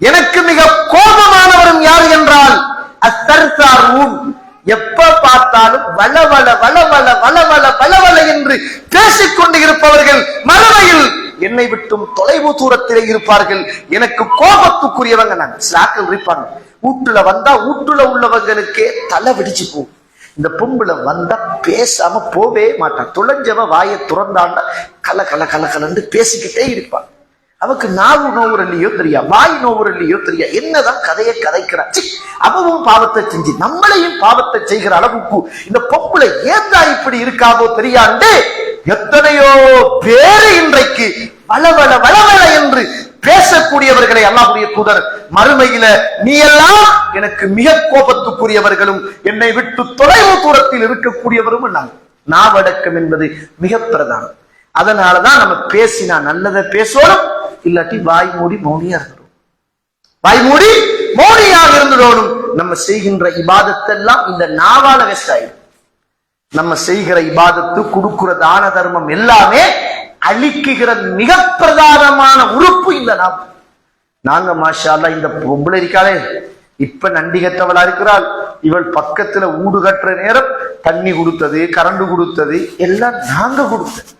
எனக்கு மிக கோபமானவரும் யார் என்றால் அசர்சாரூன். எப்ப பார்த்தாலும் வளவள வளவள வளவள வளவள என்று பேசிக்கொண்டு இருப்பவர்கள் மறுமையில் என்னை விட்டும் தொலைவு தூரத்திலே இருப்பார்கள். எனக்கு கோபத்துக்குரியவங்க நான் ஸ்லாக்கில் இருப்பாங்க ஊட்டுல வந்தா வீட்டுல உள்ளவங்களுக்கே தலை வெடிச்சு போ இந்த பொம்பளை வந்தா பேசாம போவே மாட்டான். துளஞ்சவ வாயை துறந்தாண்டா கல கல கல கலந்து பேசிக்கிட்டே இருப்பான். அவக்கு நாவு நோவுறல்லையோ தெரியா வாய் நோவுற இல்லையோ தெரியா. என்னதான் கதையை கதைக்கிறா. அவவும் பாவத்தை செஞ்சு நம்மளையும் பாவத்தை செய்கிற அளவுக்கு இந்த பொம்பளை ஏந்தா இப்படி இருக்காவோ தெரியாண்டு எத்தனையோ பேரு இன்றைக்கு வளவள வளவள என்று பேசக்கூடியவர்களை அல்லாஹுடைய தூதர் மறுமையில நீ எல்லாம் எனக்கு மிக கோபத்துக்குரியவர்களும் என்னை விட்டு தொலைவு தூரத்தில் இருக்கக்கூடியவரும் நான். நாவடக்கம் என்பது மிக பிரதானம். அதனாலதான் நம்ம பேசினா நல்லதை பேசுவோம் இல்லாட்டி வாய் மூடி மௌனியா இருந்துடும். வாய் மூடி மௌனியாக இருந்துடணும். நம்ம செய்கின்ற இபாதத்தெல்லாம் இந்த நாவால வேஸ்ட் ஆயிடும். நம்ம செய்கிற இபாதத்து கொடுக்கிற தான தர்மம் எல்லாமே அழிக்குகிற மிக பிரதானமான உறுப்பு இந்த நாம் நாங்க மாஷா இந்த பொம்பளை இருக்காளே இப்ப நண்டி கட்டவளா இருக்கிறாள். இவள் பக்கத்துல ஊடு கட்டுற நேரம் தண்ணி கொடுத்தது கரண்டு கொடுத்தது எல்லாம் நாங்க கொடுத்தது.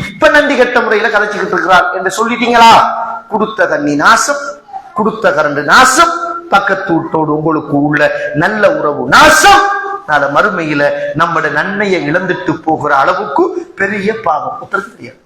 இப்ப நந்தி கட்ட முறையில கதைச்சுக்கிட்டு இருக்கிறாள் என்று சொல்லிட்டீங்களா? கொடுத்த தண்ணி நாசம் கொடுத்த கரண்டு நாசம் பக்கத்து வீட்டோடு உங்களுக்கு உள்ள நல்ல உறவு நாசம். நாளை மறுமையில நம்மட நன்மையை இழந்துட்டு போகிற அளவுக்கு பெரிய பாவம். தெரியாது